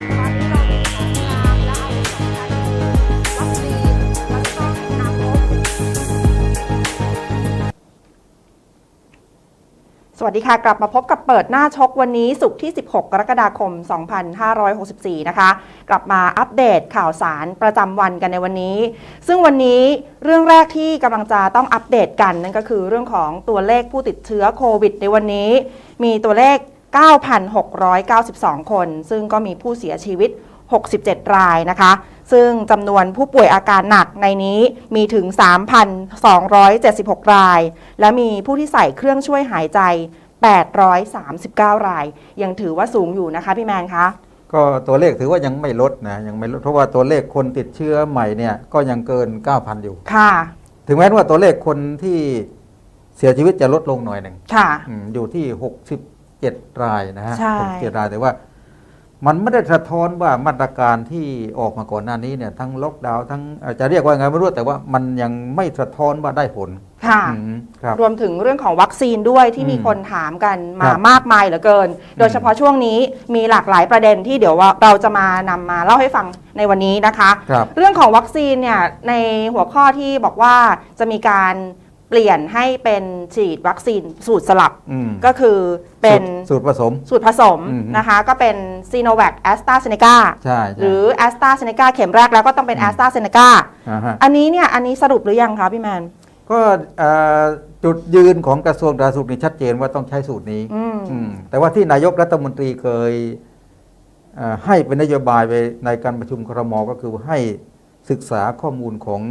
ตอนนี้เรามีสงครามและอาวุธสำคัญคือวัคซีนเราจะต้องนำงบสวัสดีค่ะ กลับมาพบกับเปิดหน้าชกวันนี้ศุกที่ 16 กรกฎาคม 2564 นะคะ กลับมาอัปเดตข่าวสารประจำวันกันในวันนี้ ซึ่งวันนี้เรื่องแรกที่กำลังจะต้องอัปเดตกัน นั่นก็คือเรื่องของตัวเลขผู้ติดเชื้อโควิดในวันนี้ มีตัวเลข 9,692 คน ซึ่งก็มีผู้เสียชีวิต 67 รายนะคะ ซึ่งจำนวนผู้ป่วยอาการหนักในนี้มีถึง 3,276 ราย และมีผู้ที่ใส่เครื่องช่วยหายใจ 839 ราย ยังถือว่าสูงอยู่นะคะพี่แมนคะ ก็ตัวเลขถือว่ายังไม่ลดนะยังไม่ลดเพราะว่าตัวเลขคนติดเชื้อใหม่เนี่ยก็ยังเกิน 9,000 อยู่ ค่ะ ถึงแม้ว่าตัวเลขคนที่เสียชีวิตจะลดลงหน่อยหนึ่งค่ะ อืมอยู่ที่ 67รายนะฮะใช่67รายแต่ว่า มันไม่ได้สะท้อนว่ามาตรการที่ออกมาก่อนหน้านี้เนี่ยทั้งล็อกดาวน์ทั้งเอ่อจะเรียกว่าไงไม่รู้แต่ว่ามันยังไม่สะท้อนว่าได้ผลค่ะ อืมครับ รวมถึงเรื่องของวัคซีนด้วยที่อืมมีคนถามกันครัมาบมากมายเหลือเกิน โดยเฉพาะช่วงนี้มีหลากหลายประเด็นที่เดี๋ยวว่าเราจะมานำมาเล่าให้ฟังในวันนี้นะคะ ครับ เรื่องของวัคซีนเนี่ยในหัวข้อที่บอกว่าจะมีการ เปลี่ยนให้เป็นฉีดวัคซีนสูตรสลับอืมก็คือเป็นสูตรสูตรผสม สูตรผสมอืม นะคะก็เป็นซีโนแวคแอสตราเซเนกาใช่ใช่หรือแอสตราเซเนกาเข็มแรกแล้วก็ต้องเป็นอืแอมสตราเซเนกาอ่าฮะอันนี้เนี่ยอันนี้สรุปหรือยังคะพี่แมนก็เอ่อจุดยืนของกระทรวงสาธารณสุขนี่ชัดเจนว่าต้องใช้สูตรนี้ อืม อืมแต่ว่าที่นายกรัฐมนตรีเคยเอ่อให้เป็นนโยบายไปในการประชุมครมก็คือให้ ศึกษาข้อมูลของ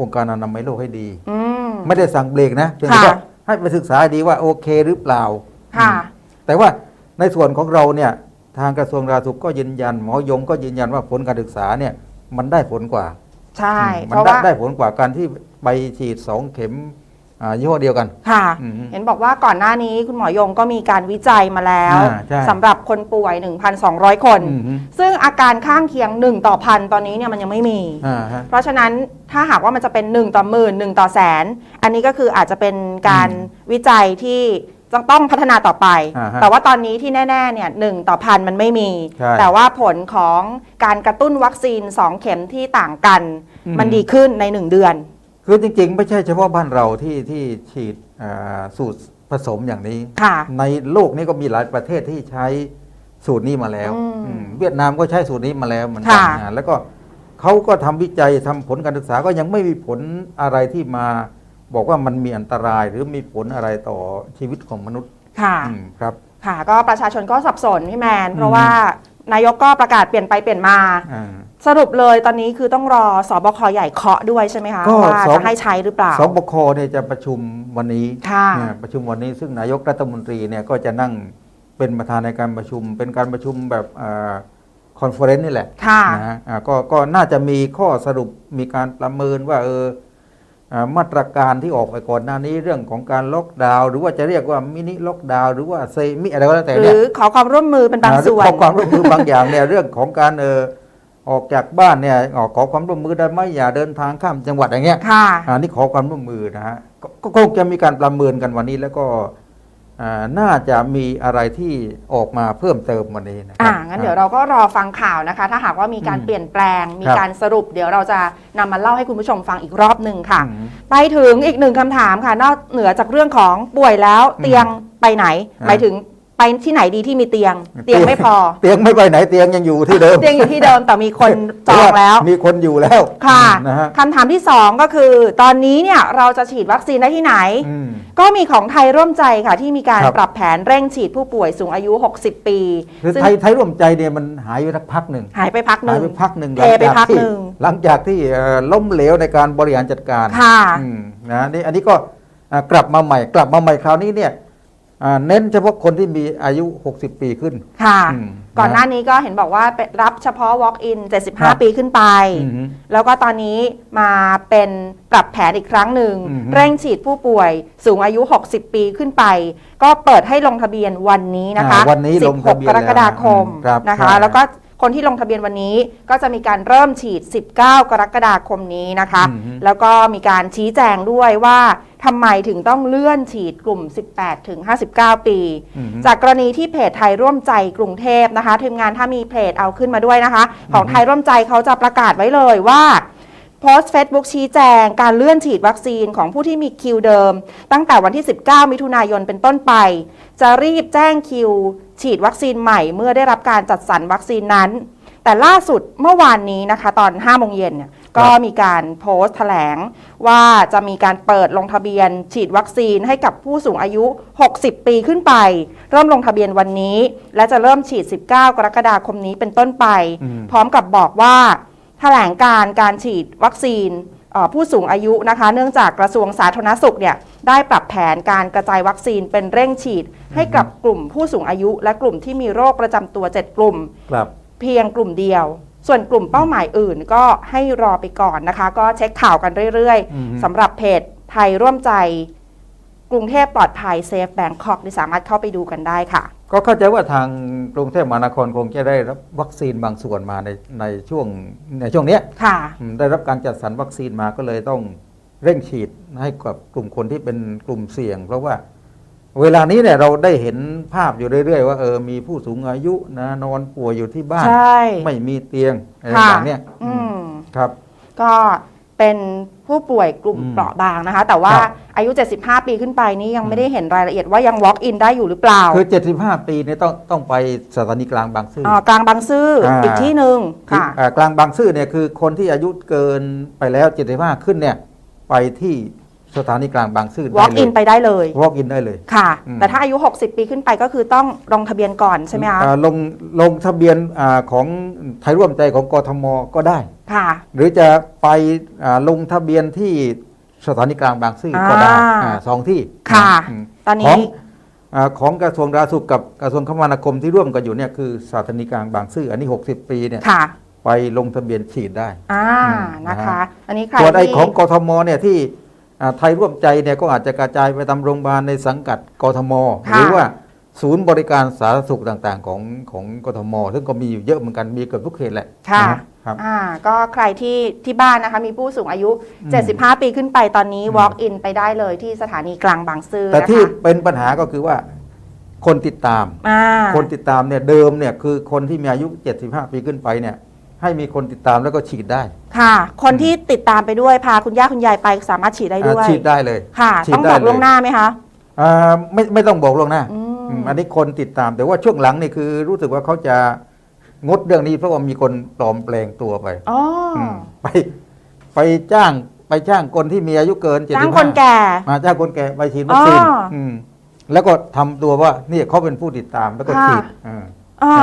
องค์การอนามัยโลกให้ดี อืม ไม่ได้สั่งเบรกนะเพียงแต่ค่ะ ว่าให้ไปศึกษาให้ดีว่าโอเคหรือเปล่าค่ะ อืมแต่ว่าในส่วนของเราเนี่ยทางกระทรวงสาธารณสุขก็ยืนยัน หมอยงก็ยืนยันว่าผลการศึกษาเนี่ยมันได้ผลกว่าใช่ อืมมัเพราะได้ว่า ได้ผลกว่าการที่ไปฉีดสองเข็มอ่า ยี่ห้อเดียวกัน ค่ะอืมเห็นบอกว่าก่อนหน้านี้คุณหมอยงก็มีการวิจัยมาแล้วอ่าใช่สำหรับคนป่วย 1,200 คนอืมฮึซึ่งอาการข้างเคียง 1 ต่อพันตอนนี้เนี่ยมันยังไม่มีอ่าฮะเพราะฉะนั้นถ้าหากว่ามันจะเป็น 1 ต่อหมื่น1ต่อแสน อันนี้ก็คืออาจจะเป็นการอืมวิจัยที่จะต้องพัฒนาต่อไปอ่าฮะแต่ว่าตอนนี้ที่แน่ๆ เนี่ยหต่อพันมันไม่มีใช่แต่ว่าผลของการกระตุ้นวัคซีน 2 เข็มที่ต่างกันอืมมันดีขึ้นใน 1 เดือน คือจริงๆ ไม่ใช่เฉพาะบ้านเราที่ที่ฉีดอ่าสูตรผสมอย่างนี้ ค่ะ ในโลกนี้ก็มีหลายประเทศที่ใช้สูตรนี้มาแล้วอืมอืมเวียดนามก็ใช้สูตรนี้มาแล้วเหมือนกัค่ะอ่าแล้วก็เขาก็ทำวิจัยทำผลการศึกษาก็ยังไม่มีผลอะไรที่มา บอกว่ามันมีอันตรายหรือมีผลอะไรต่อชีวิตของมนุษย์ค่ะ อืมครับ ค่ะ ก็ประชาชนก็สับสนพี่แมน เพราะอืมว่านายกก็ประกาศเปลี่ยนไปเปลี่ยนมา อ่า สรุปเลยตอนนี้คือต้องรอสบคใหญ่เคาะด้วยใช่ไหมคะก็ว่าสบ จะให้ใช้หรือเปล่า สบคเนี่ยจะประชุมวันนี้ค่ะเนี่ยประชุมวันนี้ซึ่งนายกรัฐมนตรีเนี่ยก็จะนั่งเป็นประธานในการประชุม เป็นการประชุมแบบคอนเฟอเรนซ์นี่แหละค่ะนะฮะอ่าก็ก็น่าจะมีข้อสรุปมีการประเมินว่าเอออ่ามาตรการที่ออกไปก่อนหน้านี้เรื่องของการล็อกดาวน์หรือว่าจะเรียกว่ามินิล็อกดาวน์หรือว่าเซมิอะไรก็แล้วแต่หเนี่รืยอขอความร่วมมือเป็นบางส่วนขอความร่วมมือบางอย่างเนี่ยเรื่องของการเออ ออกจากบ้านเนี่ยออกขอความร่วมมือได้ไหมอย่าเดินทางข้ามจังหวัดอย่างเงี้ยค่ะอันนี้ขอความร่วมมือนะฮะกก็คงจะมีการประเมินกันวันนี้แล้วก็อ่าน่าจะมีอะไรที่ออกมาเพิ่มเติมวันนี้นะครัอ่างั้นเดี๋ยวเราก็รอฟังข่าวนะคะ ถ้าหากว่ามีการอืมเปลี่ยนแปลง มีครับการสรุป เดี๋ยวเราจะนำมาเล่าให้คุณผู้ชมฟังอีกรอบหนึ่งค่ะอืมไปถึงอีกหนึ่งคำถามค่ะ นอกเหนือจากเรื่องของป่วยแล้วเตียงไปไหนอ่าหมายถึง ไปที่ไหนดีที่มีเตียง เตียงไม่พอ เตียงไม่ไปไหนเตียงยังอยู่ที่เดิม เตียงอยู่ที่เดิมแต่มีคนจองแล้ว มีคนอยู่แล้วค่ะนะฮะคำถามที่ 2 ก็คือ ตอนนี้เนี่ยเราจะฉีดวัคซีนได้ที่ไหนอืมก็มีของไทยร่วมใจค่ะที่มีการครับปรับแผนเร่งฉีดผู้ป่วยสูงอายุ 60 ปีคือซึ่งไทยไทยร่วมใจเนี่ยมันหายไปสักพักหนึ่งหายไปพักหหายนึ่งไปพักหนึ่งเทไปพักที่หนึ่งหลังจากที่เอ่อล้มเหลวในการบริหารจัดการค่ะอืมนะนี่อันนี้ก็อ่ากลับมาใหม่กลับมาใหม่คราวนี้เนี่ยอ่า เน้นเฉพาะคนที่มีอายุ 60 ปีขึ้น ค่ะ อืมก่อนหน้านี้ก็เห็นบอกว่าไปรับเฉพาะ walk-in ครับ75 ปีขึ้นไป อืมแล้วก็ตอนนี้มาเป็นปรับแผนอีกครั้งหนึ่ง อือฮึเร่งฉีดผู้ป่วยสูงอายุ 60 ปีขึ้นไป ก็เปิดให้ลงทะเบียนวันนี้นะคะอ่าวันนี้ลงทะเบียน16กรกฎาคมแล้วครับนะคะ ใช่ แล้วก็ คนที่ลงทะเบียนวันนี้ก็จะมีการเริ่มฉีด 19 กรกฎาคมนี้นะคะ อือฮึ แล้วก็มีการชี้แจงด้วยว่าทำไมถึงต้องเลื่อนฉีดกลุ่ม 18 ถึง 59 ปี อืม จากกรณีที่เพจไทยร่วมใจกรุงเทพนะคะทีมงานถ้ามีเพจเอาขึ้นมาด้วยนะคะ ของไทยร่วมใจเขาจะประกาศไว้เลยว่า โพสต์ Facebook ชี้แจงการเลื่อนฉีดวัคซีนของผู้ที่มีคิวเดิม ตั้งแต่วันที่ 19 มิถุนายนเป็นต้นไป จะรีบแจ้งคิว ฉีดวัคซีนใหม่เมื่อได้รับการจัดสรรวัคซีนนั้น แต่ล่าสุดเมื่อวานนี้นะคะ ตอน5โมงเย็นเนี่ยก็มีการโพสต์แถลงว่าจะมีการเปิดลงทะเบียน ฉีดวัคซีนให้กับผู้สูงอายุ 60 ปีขึ้นไป เริ่มลงทะเบียนวันนี้ และจะเริ่มฉีด 19 กรกฎาคมนี้เป็นต้นไปอืมพร้อมกับบอกว่าแถลงการการฉีดวัคซีนเอ่อผู้สูงอายุนะคะ เนื่องจากกระทรวงสาธารณสุขเนี่ยได้ปรับแผนการกระจายวัคซีนเป็นเร่งฉีด ให้กับกลุ่มผู้สูงอายุ และกลุ่มที่มีโรคประจำตัว 7 กลุ่มครับเพียงกลุ่มเดียว ส่วนกลุ่มเป้าหมายอื่นก็ให้รอไปก่อนนะคะ ก็เช็คข่าวกันเรื่อยอืมๆสำหรับเพจไทยร่วมใจ กรุงเทพปลอดภัยเซฟแบงคอกที่สามารถเข้าไปดูกันได้ค่ะ ก็เข้าใจว่าทางกรุงเทพมหานครคงจะได้รับวัคซีนบางส่วนมาในในช่วงในช่วงเนี้ยค่ะอืมได้รับการจัดสรรวัคซีนมาก็เลยต้องเร่งฉีดให้กับกลุ่มคนที่เป็นกลุ่มเสี่ยง เพราะว่าเวลานี้เนี่ยเราได้เห็นภาพอยู่เรื่อยๆว่าเออมีผู้สูงอายุนะนอนป่วยอยู่ที่บ้าน ใช่ไม่มีเตียงอะไรค่ะ ต่างๆเนี่ยอืม ครับ ก็เป็น ผู้ป่วยกลุ่มอืมเปราะบางนะคะ แต่ว่าครับ อายุ 75 ปีขึ้นไปนี่ยังอืมไม่ได้เห็นรายละเอียดว่ายัง walk in ได้อยู่หรือเปล่าคือ 75 ปีเนี่ยต้องต้องไปสถานีกลางบางซื่อออกลางบางซื่ออา อีกที่หนึ่งค่ะอ่ากลางบางซื่อเนี่ยคือคนที่อายุเกินไปแล้ว 75 ขึ้นเนี่ยไปที่ สถานีกลางบางซื่อได้ walk เล in ยไปได้เลย walk in ได้เลย ค่ะอืมแต่ถ้าอายุ 60 ปีขึ้นไปก็คือต้องลงทะเบียนก่อนใช่ไหมคะอ่าลงลงทะเบียนอาของไทยร่วมใจของกทมก็ได้ ค่ะ หรือจะไปอ่าลงทะเบียนที่สถานีกลางบางซื่อก็ได้อ่าอ่าสองที่ ค่ะอืมตอนขอนี้งอาของกระทรวงสาธารณสุขกับกระทรวงคมนาคมที่ร่วมกันอยู่เนี่ยคือสถานีกลางบางซื่ออันนี้ 60 ปีเนี่ยค่ะไปลงทะเบียนฉีดได้อ่าอืมนะคะนะฮะอันนี้ใครส่วนไอ้ที่ของกทมเนี่ยที่อ่า ไทยร่วมใจเนี่ยก็อาจจะกระจายไปตามโรงพยาบาลในสังกัดกทมค่ะหรือว่าศูนย์บริการสาธารณสุขต่างๆ ของของกทม ซึ่งก็มีอยู่เยอะเหมือนกันมีเกือบทุกเขตแหละค่ะนฮครับอ่าก็ใครที่ที่บ้านนะคะมีผู้สูงอายุอืม75 ปีขึ้นไปตอนนี้อืม walk in ไปได้เลยที่สถานีกลางบางซื่อแต่นะคะที่เป็นปัญหาก็คือว่าคนติดตามอ่าคนติดตามเนี่ยเดิมเนี่ยคือคนที่มีอายุ 75 ปีขึ้นไปเนี่ย ให้มีคนติดตามแล้วก็ฉีดได้ ค่ะ คนที่ติดตามไปด้วยพาคุณย่าคุณยายไปสามารถฉีดได้ด้วยอ่าฉีดได้เลยค่ะ ฉีดต้องได้บอกเลยล่วงหน้าไหมคะ อ่าไม่ไม่ต้องบอกลวงหน้าอืม อืมอันนี้คนติดตามแต่ว่าช่วงหลังนี่คือรู้สึกว่าเขาจะงดเรื่องนี้เพราะว่ามีคนปลอมแปลงตัวไปอ๋ออมไป ไปจ้างไปจ้างคนที่มีอายุเกิน75 จ้างคนแก่ มาจ้างคนแก่ไปฉีดวัคซีนอ๋ออืมแล้วก็ทำตัวว่านี่เขาเป็นผู้ติดตามแล้วก็ค่ะ ฉีดอ่า อ่า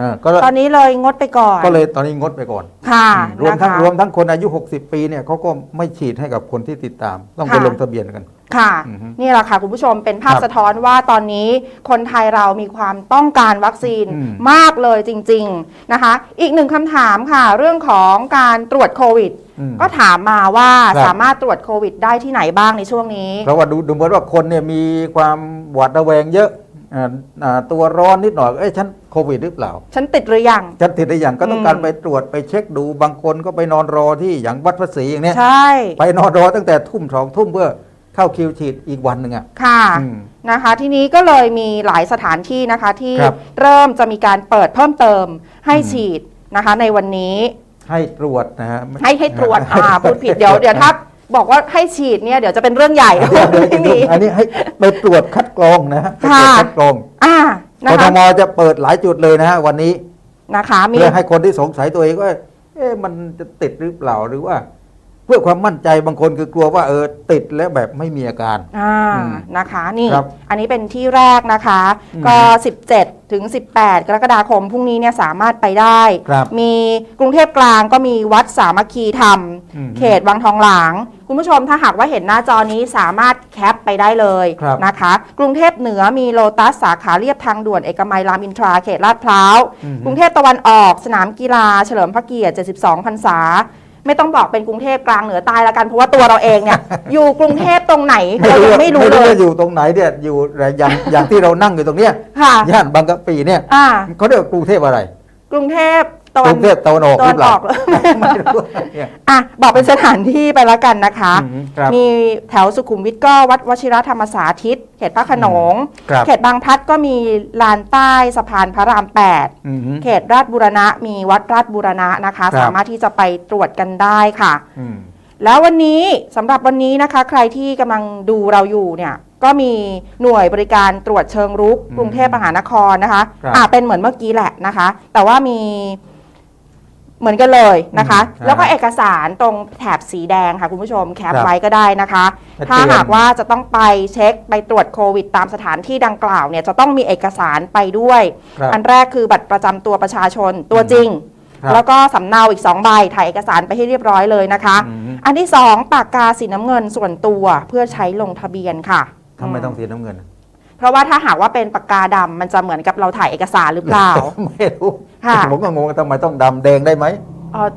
อ่าก็ตอนนี้เลยงดไปก่อน ก็เลยตอนนี้งดไปก่อน ค่ะอืมรวมทั้งนะคะรวมทั้งคนอายุ 60 ปีเนี่ยเขาก็ไม่ฉีดให้กับคนที่ติดตาม ต้องไปค่ะ ลงทะเบียนกัน ค่ะ อือฮึนี่แหละค่ะคุณผู้ชมเป็นภาพครับสะท้อนว่าตอนนี้คนไทยเรามีความต้องการวัคซีนอืมมากเลยจริง ๆนะคะ อีกหนึ่งคำถามค่ะ เรื่องของการตรวจโควิด อืมก็ถามมาว่าครับ สามารถตรวจโควิดได้ที่ไหนบ้างในช่วงนี้ เพราะว่าดูดูเหมือนว่าคนเนี่ยมีความหวาดระแวงเยอะอ่าอ่า ตัวร้อนนิดหน่อยเอ้ยฉันโควิดหรือเปล่า ฉันติดหรือยัง ฉันติดหรือยังก็ต้องอืมการไปตรวจไปเช็คดูบางคนก็ไปนอนรอที่อย่างวัดพระศรีอย่างเนี้ยใช่ ไปนอนรอตั้งแต่ทุ่มสองทุ่มเพื่อเข้าคิวฉีดอีกวันหนึ่งอะค่ะอืมนะคะ ทีนี้ก็เลยมีหลายสถานที่นะคะที่ครับเริ่มจะมีการเปิดเพิ่มเติมให้อืมฉีดนะคะ ในวันนี้ให้ตรวจนะฮะให้ให้ตรวจอ่าพูดผิดเดี๋ยวเดี๋ยวถ้า บอกว่าให้ฉีดเนี่ยเดี๋ยวจะเป็นเรื่องใหญ่เดี๋ยวเดี๋ยวจะไม่ยุ่มีงอันนี้ให้ไปตรวจคัดกรองนะฮะไปตรวจค่ะคัดกรองอ่ากนะทคะมจะเปิดหลายจุดเลยนะฮะวันนี้นะคะมีเพื่อให้คนที่สงสัยตัวเองว่าเอ๊ะมันจะติดหรือเปล่าหรือว่า เพื่อความมั่นใจบางคนคือกลัวว่าเออติดแล้วแบบไม่มีอาการอ่าอืมนะคะนี่ครับอันนี้เป็นที่แรกนะคะอืมก็ 17 ถึง 18 กรกฎาคมพรุ่งนี้เนี่ยสามารถไปได้ครับมีกรุงเทพกลางก็มีวัดสามัคคีธรรมอืมเขตวังทองหลาง คุณผู้ชมถ้าหากว่าเห็นหน้าจอนี้สามารถแคปไปได้เลยครับนะคะ กรุงเทพเหนือมีโลตัสสาขาเรียบทางด่วนเอกมัยรามอินทราเขตลาดพร้าวอืมกรุงเทพตะวันออกสนามกีฬา เฉลิมพระเกียรติ 72 พรรษาไม่ต้องบอกเป็นกรุงเทพกลางเหนือใต้ละกันเพราะว่าตัวเราเองเนี่ยอยู่กรุงเทพตรงไหนเรายังไม่รู้เลยว่าอยู่ตรงไหนเนี่ยอยู่อย่างอย่างที่เรานั่งอยู่ตรงเนี้ยค่ะย่านบางกะปิเนี่ยอ่าเขาเรียกว่ากรุงเทพอะไร กรุงเทพ ตะกวันรุงเทพตะวันออกตะหวัรืนอเปอล่าอกไม่รู้เนี่ยอะบอกเป็นสถานที่ไปแล้วกันนะคะ อืมครับ มีแถวสุขุมวิทก็วัดวชิรธรรมสาธิต เขตพระโขนง ครับ เขตบางพลัดก็มีลานใต้สะพานพระราม8อืมเขตราชบุรณะ มีวัดราชบุรณะนะคะ ครับ สามารถที่จะไปตรวจกันได้ค่ะ อืม แล้ววันนี้สำหรับวันนี้นะคะ ใครที่กำลังดูเราอยู่เนี่ย ก็มีหน่วยบริการตรวจเชิงรุก อืมกรุงเทพมหานครนะคะครับ อ่าเป็นเหมือนเมื่อกี้แหละนะคะ แต่ว่ามี เหมือนกันเลยนะคะ อืมแล้วก็เอกสารตรงแถบสีแดงค่ะคุณผู้ชมแคปครับไว้ก็ได้นะคะ ชัดเจน ถ้าหากว่าจะต้องไปเช็คไปตรวจโควิด ตามสถานที่ดังกล่าวเนี่ยจะต้องมีเอกสารไปด้วย ครับ อันแรกคือบัตรประจำตัวประชาชนตัวจริง ครับแล้วก็สำเนาอีก 2 ใบถ่ายเอกสารไปให้เรียบร้อยเลยนะคะ อืม อันที่ 2 ปากกาสีน้ำเงินส่วนตัวเพื่อใช้ลงทะเบียนค่ะ ทำไมต้องสีน้ำเงิน เพราะว่าถ้าหากว่าเป็นปากกาดำมันจะเหมือนกับเราถ่ายเอกสารหรือเปล่า ไม่รู้ค่ะ ผมก็งงทำไมต้องดำแดงได้ไหมเอ่อ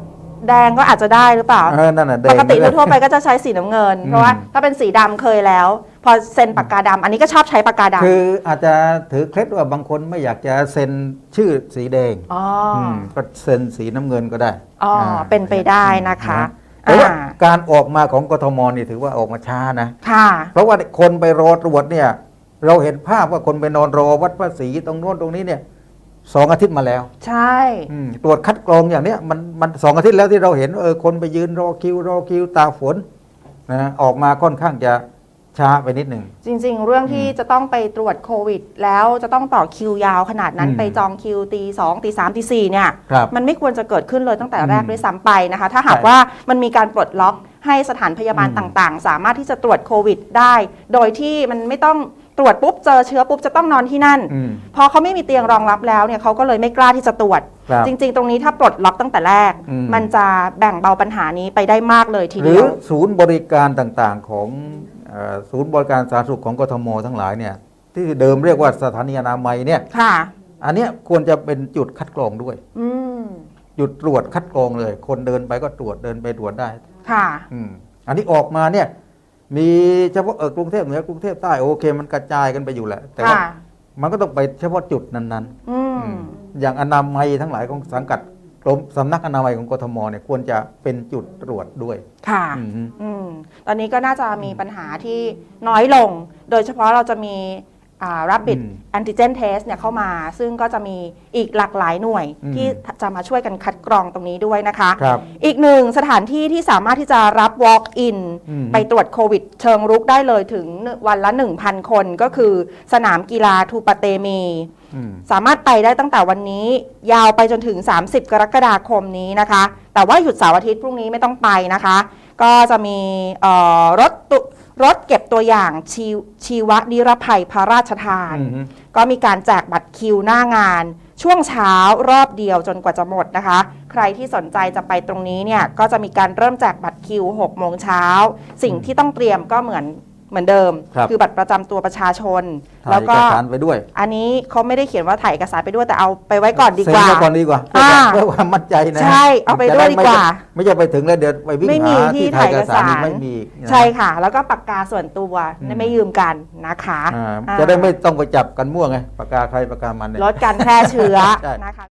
แดงก็อาจจะได้หรือเปล่า เออนั่นน่ะแดงปกติไม่ได้ทั่วๆไปก็จะใช้สีน้ำเงิน อืม เพราะว่าถ้าเป็นสีดำเคยแล้ว พอเซ็นปากกาดำอันนี้ก็ชอบใช้ปากกาดำคืออาจจะถือเคล็ดว่าบางคนไม่อยากจะเซ็นชื่อสีแดงอ๋ออมก็เซ็นสีน้ำเงินก็ได้อ๋ออา เป็นไปได้นะคะแต่ว่าอ่าการออกมาของกทมนี่ถือว่าออกมาช้านะ ค่ะ เพราะว่าคนไปรอตรวจเนี่ย เราเห็นภาพว่าคนไปนอนรอวัดพระศรีตรงโน้นตรงนี้เนี่ยสองอาทิตย์มาแล้ว ใช่อืมตรวจคัดกรองอย่างเนี้ยมันมันสองอาทิตย์แล้วที่เราเห็นว่าเออคนไปยืนรอคิวรอคิวตากฝนนะออกมาค่อนข้างจะช้าไปนิดหนึ่ง จริง ๆ เรื่องที่จะต้องไปตรวจโควิด แล้วจะต้องต่อคิวยาวขนาดนั้นอืมไปจองคิวตีสองตีสามตีสี่เนี่ย ครับมันไม่ควรจะเกิดขึ้นเลยตั้งแต่แรกอืมด้วยซ้ำไปนะคะ ถ้าหากใช่ว่ามันมีการปลดล็อกให้สถานพยาบาลอืม ต่างๆ สามารถที่จะตรวจโควิดได้ โดยที่มันไม่ต้องต รวจปุ๊บเจอเชื้อปุ๊บจะต้องนอนที่นั่น อืม พอเขาไม่มีเตียงรองรับแล้วเนี่ยเขาก็เลยไม่กล้าที่จะตรวจ ครับจริง ๆ ตรงนี้ถ้าปลดล็อกตั้งแต่แรก อืม มันจะแบ่งเบาปัญหานี้ไปได้มากเลยทีหรืเดีอยว ศูนย์บริการต่างๆของเอ่อศูนย์บริการสาธารณสุขของกทมทั้งหลายเนี่ยที่เดิมเรียกว่าสถานีอนามัยเนี่ยค่ะ อันเนี้ยควรจะเป็นจุดคัดกรองด้วย อืม จุดตรวจคัดกรองเลย คนเดินไปก็ตรวจเดินไปตรวจได้ ค่ะ อืมอันนี้ออกมาเนี่ย มีเฉพาะเออกรุงเทพเหนือกรุงเทพใต้โอเค มันกระจายกันไปอยู่แหละ แต่ว่าค่ะมันก็ต้องไปเฉพาะจุดนั้นอืๆมอืมอย่างอนามัยทั้งหลายของสังกัดกรมสำนักอนามัยของกทมเนี่ยควรจะเป็นจุดตรวจด้วยค่ะอืม อืมตอนนี้ก็น่าจะมีปัญหาที่น้อยลง โดยเฉพาะเราจะมี อ่า rapid อืม antigen test เนี่ยเข้ามา ซึ่งก็จะมีอีกหลากหลายหน่วยอืม ที่จะมาช่วยกันคัดกรองตรงนี้ด้วยนะคะ ครับ อีกหนึ่งสถานที่ที่สามารถที่จะรับ walk in อืม ไปตรวจโควิดเชิงรุกได้เลยถึงวันละ 1,000 คนก็คือสนามกีฬาทูปะเตมี อืม สามารถไปได้ตั้งแต่วันนี้ยาวไปจนถึง 30 กรกฎาคมนี้นะคะ แต่ว่าหยุดเสาร์อาทิตย์พรุ่งนี้ไม่ต้องไปนะคะ ก็จะมีเอ่อรถตุรถเก็บ ตัวอย่างชีชีวนิรภัยพระราชทาน อืมก็มีการแจกบัตรคิวหน้างาน ช่วงเช้ารอบเดียวจนกว่าจะหมดนะคะ ใครที่สนใจจะไปตรงนี้เนี่ยก็จะมีการเริ่มแจกบัตรคิว6โมงเช้า สิ่งที่ต้องเตรียมก็เหมือน เหมือนเดิมครับ อบัตรประจำตัวประชาชน ถ่ายแล้วเอก็กสารไปด้วยอันนี้เขาไม่ได้เขียนว่าถ่ายเอกสารไปด้วยแต่เอาไปไว้ก่อนดีกว่า เซ็นไก่อนดีกว่าเพื่ออ่าเพื่อความมั่นใจนะใช่เอาไปด้วยดีกว่าไม่ใช่ไปถึงแล้วเดี๋ยวไปวิ่งไม่มีหาที่ที่ถ่ายเอกสารถ่ายเอกสารไม่มีนะ ใช่ค่ะ แล้วก็ปากกาส่วนตัวอืม ไม่ยืมกันนะคะอ่าอ่าจะได้ไม่ต้องไปจับกันมั่วไงปากกาใครปากกามันเนี่ย ลดการแพร่เชื้อใช่ นะคะ